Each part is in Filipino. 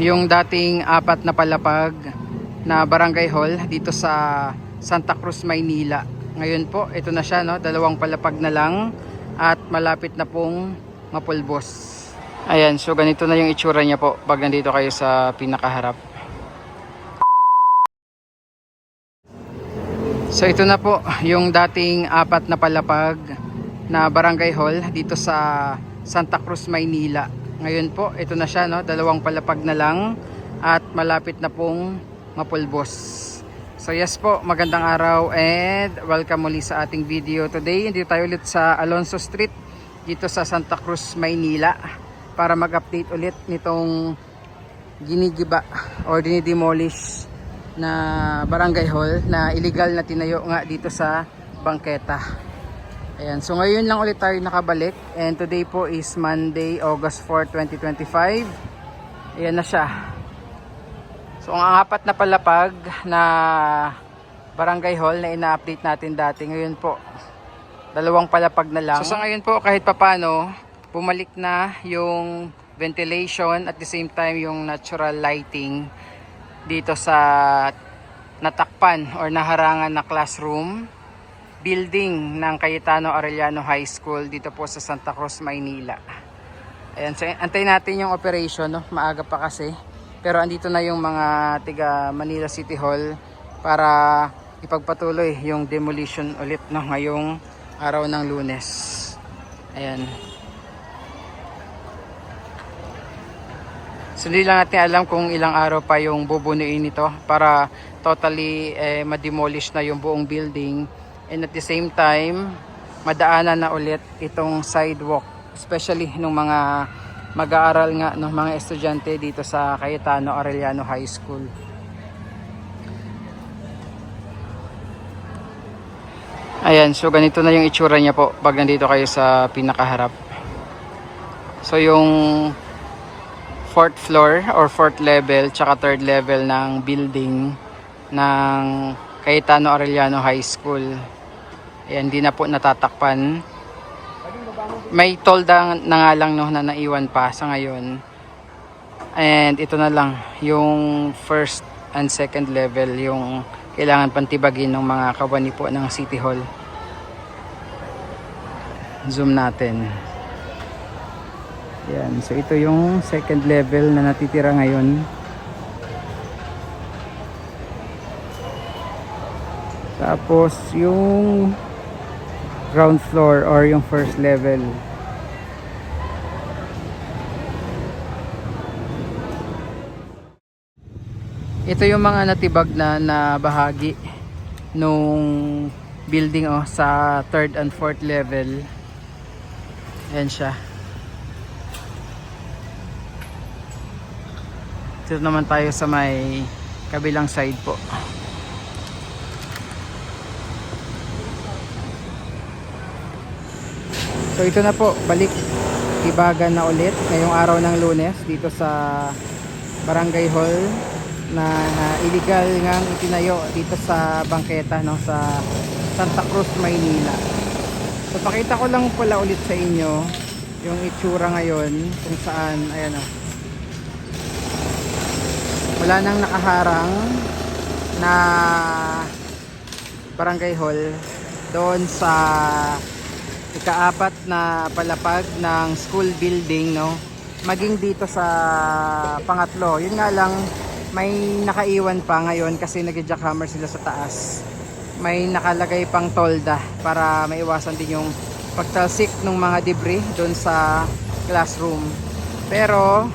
yung dating apat na palapag na barangay hall dito sa Santa Cruz, Maynila. Ngayon po, ito na siya, no? dalawang palapag na lang at malapit na pong mapulbos. Ayan, so ganito na yung itsura niya po pag nandito kayo sa pinakaharap. So ito na po yung dating apat na palapag na barangay hall dito sa Santa Cruz, Maynila. Ngayon po, ito na siya, no? dalawang palapag na lang at malapit na pong mapulbos. So yes po, magandang araw and welcome muli sa ating video today. Hindi tayo ulit sa Alonso Street dito sa Santa Cruz, Maynila para mag-update ulit nitong ginigiba or dinidemolish na barangay hall na illegal na tinayo nga dito sa bangketa. Ayan, so ngayon lang ulit tayo nakabalik and today po is Monday, August 4, 2025. Ayan na siya. So ang apat na palapag na barangay hall na ina-update natin dati ngayon po dalawang palapag na lang. So sa ngayon po kahit papano bumalik na yung ventilation at the same time yung natural lighting dito sa natakpan or naharangan na classroom building ng Cayetano Arellano High School dito po sa Santa Cruz, Maynila. Ayan, so antayin natin yung operation, no? maaga pa kasi. Pero andito na yung mga tiga Manila City Hall para ipagpatuloy yung demolition ulit no, ngayong araw ng lunes. Ayan. So hindi lang natin alam kung ilang araw pa yung bubunuin nito para totally eh, ma-demolish na yung buong building and at the same time madaanan na ulit itong sidewalk especially nung mga mag-aaral nga ng mga estudyante dito sa Cayetano Arellano High School. Ayan, so ganito na yung itsura niya po pag nandito kayo sa pinakaharap. So yung fourth floor or fourth level tsaka third level ng building ng Cayetano Arellano High School. Ayan, di na po natatakpan. May tolda na nga lang no, na naiwan pa sa ngayon. And ito na lang, yung first and second level, yung kailangan pantibagin ng mga kawani po ng City Hall. Zoom natin. Yan, so ito yung second level na natitira ngayon. Tapos yung ground floor or yung first level. Ito yung mga natibag na, na bahagi nung building oh, sa third and fourth level. Ayan siya. Dito naman tayo sa may kabilang side po. So ito na po, balik tibagan na ulit ngayong araw ng lunes dito sa Barangay Hall na, na illegal ngang itinayo dito sa bangketa no sa Santa Cruz, Maynila. So pakita ko lang pala ulit sa inyo yung itsura ngayon kung saan ayan o. Wala nang nakaharang na barangay hall doon sa ikaapat na palapag ng school building no? Maging dito sa pangatlo. Yun nga lang may nakaiwan pa ngayon kasi nag-jackhammer sila sa taas. May nakalagay pang tolda para maiwasan din yung pagtalsik ng mga debris doon sa classroom. Pero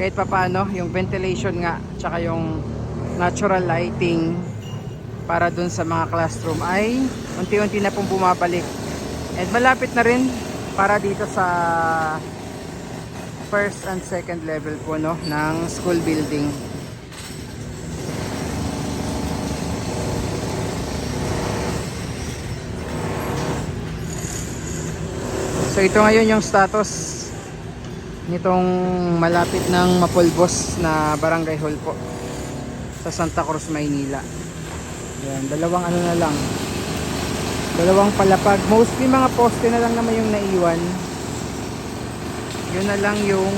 kahit papano yung ventilation nga tsaka yung natural lighting para doon sa mga classroom ay unti-unti na pong bumabalik And malapit na rin para dito sa first and second level po no ng school building. So ito ngayon yung status nitong malapit ng mapulbos na barangay hall po sa Santa Cruz, Maynila. Yan, dalawang ano na lang dalawang palapag mostly mga poste na lang naman yung naiwan yun na lang yung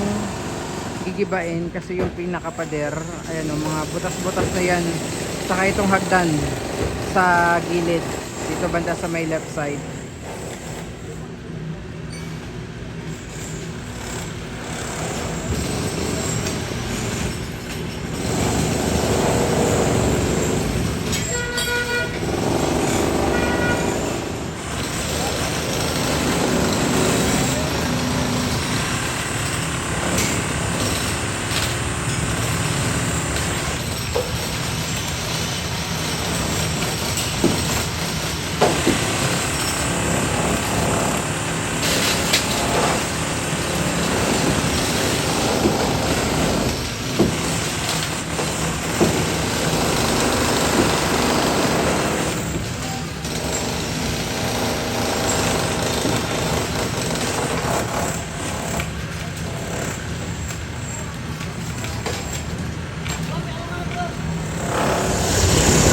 gigibain kasi yung pinakapader, ayan o, mga butas-butas na yan. Saka itong hagdan sa gilid, dito banda sa may left side.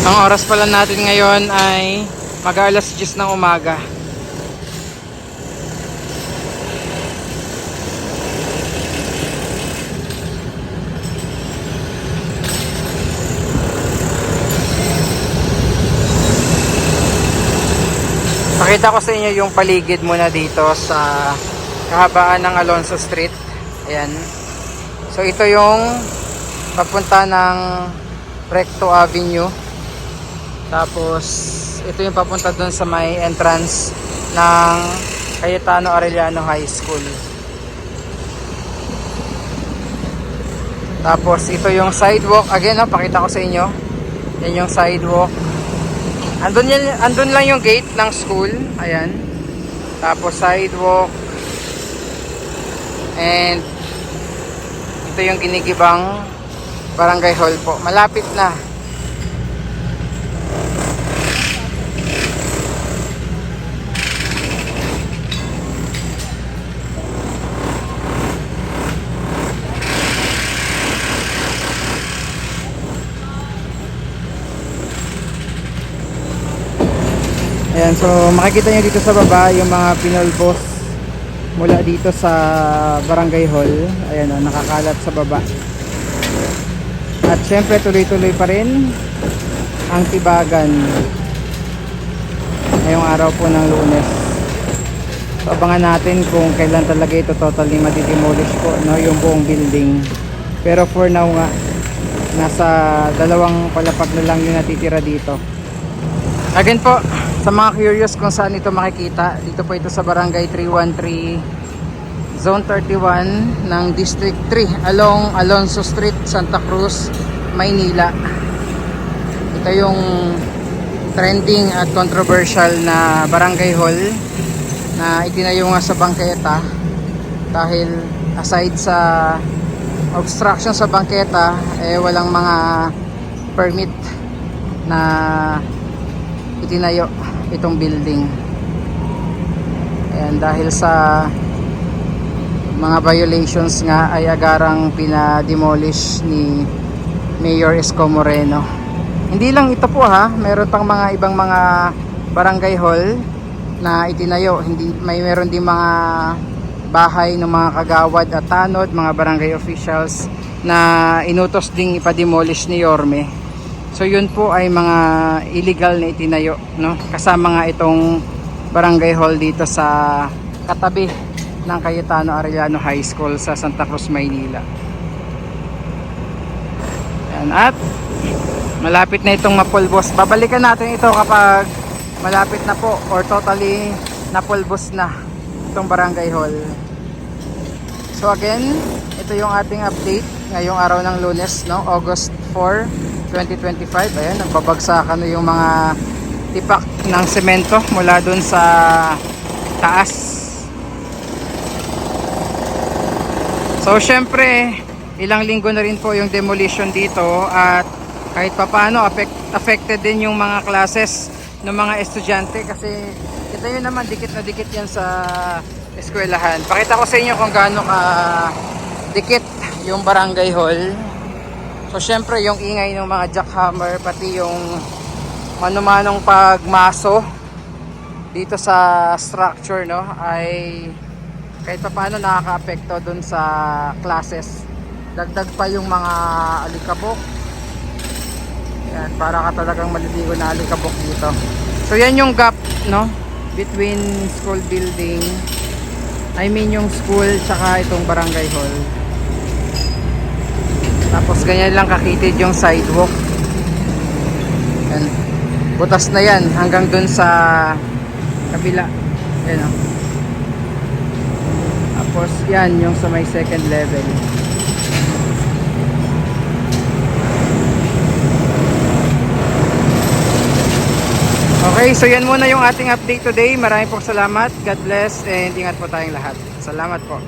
Ang oras pala natin ngayon ay mag alas 10 ng umaga. Pakita ko sa inyo yung paligid muna dito sa kahabaan ng Alonso Street. Ayan. So ito yung papunta ng Recto Avenue. Tapos, ito yung papunta dun sa may entrance ng Cayetano Arellano High School. Tapos, ito yung sidewalk. Again, no, pakita ko sa inyo. Yan yung sidewalk. Andun, yan, andun lang yung gate ng school. Ayan. Tapos, sidewalk. And, ito yung ginigibang barangay hall po. Malapit na. Ayan, so makikita nyo dito sa baba yung mga pinolbos mula dito sa barangay hall. Ayan, oh, nakakalat sa baba. At syempre tuloy-tuloy pa rin ang tibagan ngayong araw po ng lunes. So abangan natin kung kailan talaga ito totally madidemolish po no, yung buong building. Pero for now nga, nasa dalawang palapag na lang yung natitira dito. Again po, sa mga curious kung saan ito makikita, dito po ito sa Barangay 313 Zone 31 ng District 3 along Alonso Street, Santa Cruz, Maynila. Ito yung trending at controversial na barangay hall na itinayo nga sa bangketa dahil aside sa obstruction sa bangketa eh walang mga permit na itinayo itong building. Ayan, dahil sa mga violations nga ay agarang pinademolish ni Mayor Esco Moreno. Hindi lang ito po ha, meron pang mga ibang mga barangay hall na itinayo. Hindi may meron din mga bahay ng mga kagawad at tanod, mga barangay officials na inutos ding ipademolish ni Yorme. So yun po ay mga illegal na itinayo, no? Kasama nga itong barangay hall dito sa katabi ng Cayetano Arellano High School sa Santa Cruz, Maynila. Yan. At malapit na itong mapulbos. Babalikan natin ito kapag malapit na po or totally napulbos na itong barangay hall. So again, ito yung ating update ngayong araw ng lunes, no? August 4, 2025. Ayan, nagbabagsakan na yung mga tipak ng semento mula dun sa taas. So syempre, ilang linggo na rin po yung demolition dito at kahit papano affect, affected din yung mga classes ng mga estudyante kasi ito yun naman dikit na dikit yan sa eskwelahan. Pakita ko sa inyo kung gaano ka dikit yung barangay hall. So syempre yung ingay ng mga jackhammer pati yung manumanong pagmaso dito sa structure no ay kahit pa paano nakaka-apekto dun sa classes Dagdag pa yung mga alikabok. Yan, para ka talagang maliligo na alikabok dito. So yan yung gap, no? Between school building, I mean yung school tsaka itong barangay hall. Tapos ganyan lang kakitid yung sidewalk. Yan. Butas na yan hanggang dun sa kabila. Yan o. Tapos yan yung sa may second level. Okay, so yan muna yung ating update today. Maraming pong salamat. God bless and ingat po tayong lahat. Salamat po.